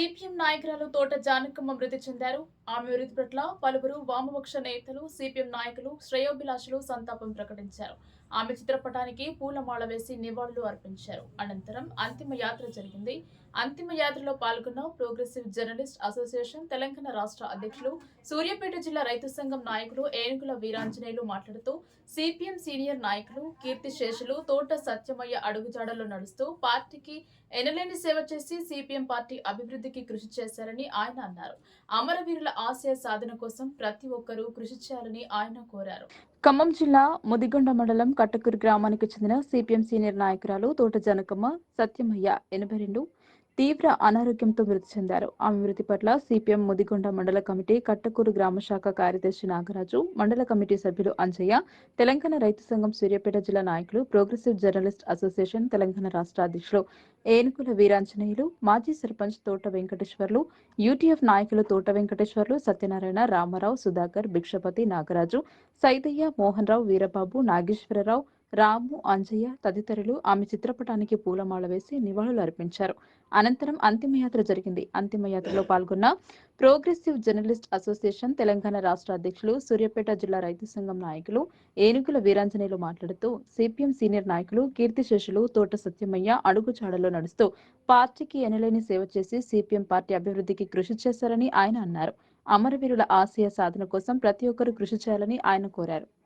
CPM నాయకురాలు తోట జానకమ్మ మృతి చెందారు. ఆమె మృతి పట్ల పలువురు వామపక్ష నేతలు సిపిఎం నాయకులు శ్రేయోభిలాషులు సంతాపం ప్రకటించారు. ఆమె చిత్రపటానికి పూలమాల వేసి నివాళులు అర్పించారు. అనంతరం అంతిమ యాత్ర జరిగింది. అంతిమ యాత్రలో పాల్గొన్న ప్రోగ్రెసివ్ జర్నలిస్ట్ అసోసియేషన్ తెలంగాణ రాష్ట్ర అధ్యక్షులు సూర్యాపేట జిల్లా రైతు సంఘం నాయకులు ఏనుగుల వీరాంజనేయులు మాట్లాడుతూ సిపిఎం సీనియర్ నాయకులు కీర్తి శేషులు తోట సత్యమయ్య అడుగుజాడల్లో నడుస్తూ పార్టీకి ఎనలేని సేవ చేసి సిపిఎం పార్టీ అభివృద్ధి అభివృద్ధికి కృషి చేశారని ఆయన అన్నారు. అమరవీరుల ఆశయ సాధన కోసం ప్రతి ఒక్కరూ కృషి చేయాలని ఆయన కోరారు. ఖమ్మం జిల్లా ముదిగొండ మండలం కట్టకూరు గ్రామానికి చెందిన సిపిఎం సీనియర్ నాయకురాలు తోట జనకమ్మ సత్యమయ్య ఎనభై రెండు తీవ్ర అనారోగ్యంతో మృతి చెందారు. ఆమె మృతి పట్ల సిపిఎం ముదిగొండ మండల కమిటీ కట్టకూరు గ్రామ శాఖ కార్యదర్శి నాగరాజు మండల కమిటీ సభ్యులు అంజయ్య తెలంగాణ రైతు సంఘం సూర్యాపేట జిల్లా నాయకులు ప్రోగ్రెసివ్ జర్నలిస్ట్ అసోసియేషన్ తెలంగాణ రాష్ట్ర అధ్యక్షులు ఏనుకుల వీరాంజనేయులు మాజీ సర్పంచ్ తోట వెంకటేశ్వర్లు యూటీఎఫ్ నాయకులు తోట వెంకటేశ్వర్లు సత్యనారాయణ రామారావు సుధాకర్ భిక్షపతి నాగరాజు సైదయ్య మోహన్ రావు వీరబాబు నాగేశ్వరరావు రాము అంజయ్య తదితరులు ఆమె చిత్రపటానికి పూలమాల వేసి నివాళులు అర్పించారు. అనంతరం అంతిమయాత్ర జరిగింది. అంతిమయాత్రలో పాల్గొన్న ప్రోగ్రెసివ్ జర్నలిస్ట్ అసోసియేషన్ తెలంగాణ రాష్ట్ర అధ్యక్షులు సూర్యాపేట జిల్లా రైతు సంఘం నాయకులు ఏనుగుల వీరాంజనేయులు మాట్లాడుతూ సిపిఎం సీనియర్ నాయకులు కీర్తిశేషులు తోట సత్యమయ్య అడుగుచాడలో నడుస్తూ పార్టీకి ఎనలేని సేవ చేసి సిపిఎం పార్టీ అభివృద్ధికి కృషి చేశారని ఆయన అన్నారు. అమరవీరుల ఆశయ సాధన కోసం ప్రతి ఒక్కరూ కృషి చేయాలని ఆయన కోరారు.